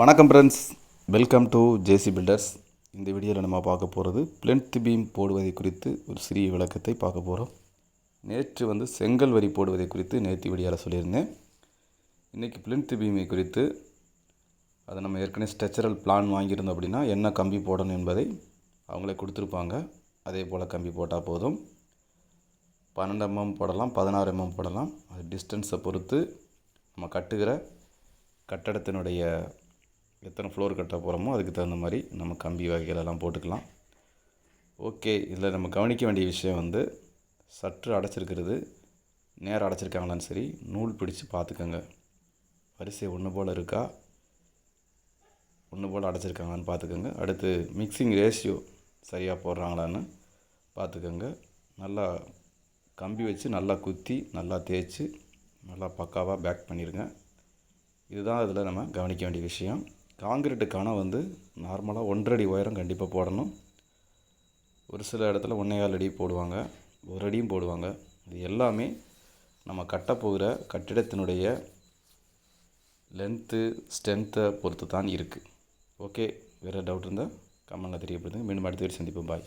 வணக்கம் friends welcome to JC builders இந்த வீடியோவில் நம்ம பார்க்க போகிறது பிளென்த் பீம் போடுவதை குறித்து ஒரு சிறிய விளக்கத்தை பார்க்க போகிறோம் நேற்று வந்து செங்கல் வரி போடுவதை குறித்து நேற்று வீடியோவில் சொல்லியிருந்தேன். இன்றைக்கி பிளென்த் பீமை குறித்து அதை நம்ம ஏற்கனவே ஸ்ட்ரக்சரல் பிளான் வாங்கியிருந்தோம் அப்படின்னா என்ன கம்பி போடணும் என்பதை அவங்களே கொடுத்துருப்பாங்க. அதே போல் கம்பி போட்டால் போதும். பன்னெண்டு எம்எம் போடலாம் பதினாறு எம்எம் போடலாம். அது டிஸ்டன்ஸை பொறுத்து நம்ம கட்டுகிற கட்டடத்தினுடைய எத்தனை ஃப்ளோர் கட்ட போகிறோமோ அதுக்கு தகுந்த மாதிரி நம்ம கம்பி வகைகளெல்லாம் போட்டுக்கலாம். ஓகே இதில் நம்ம கவனிக்க வேண்டிய விஷயம் வந்து சற்று அடைச்சிருக்கிறது நேரம் அடைச்சிருக்காங்களான்னு சரி நூல் பிடிச்சு பார்த்துக்கோங்க. வரிசை ஒன்று போல் இருக்கா? ஒன்று போல் அடைச்சிருக்காங்களான்னு பார்த்துக்கோங்க. அடுத்து மிக்சிங் ரேஷியோ சரியாக போடுறாங்களான்னு பார்த்துக்கோங்க. நல்லா கம்பி வச்சு நல்லா குத்தி நல்லா தேய்ச்சி நல்லா பக்காவாக பேக் பண்ணிடுங்க இதுதான் இதில் நம்ம கவனிக்க வேண்டிய விஷயம். காங்கிரீட்டுக்கான வந்து நார்மலாக ஒன்றரை அடி உயரம் கண்டிப்பாக போடணும். ஒரு சில இடத்துல ஒன்றையால் அடி போடுவாங்க ஒரு அடியும் போடுவாங்க. இது எல்லாமே நம்ம கட்டப்போகிற கட்டிடத்தினுடைய லென்த்து ஸ்ட்ரென்த்தை பொறுத்து தான் இருக்குது ஓகே வேறு டவுட் இருந்தால் கமெண்டில் தெரியப்படுத்துங்க. மீண்டும் அடுத்த வீடு சந்திப்போம். பாய்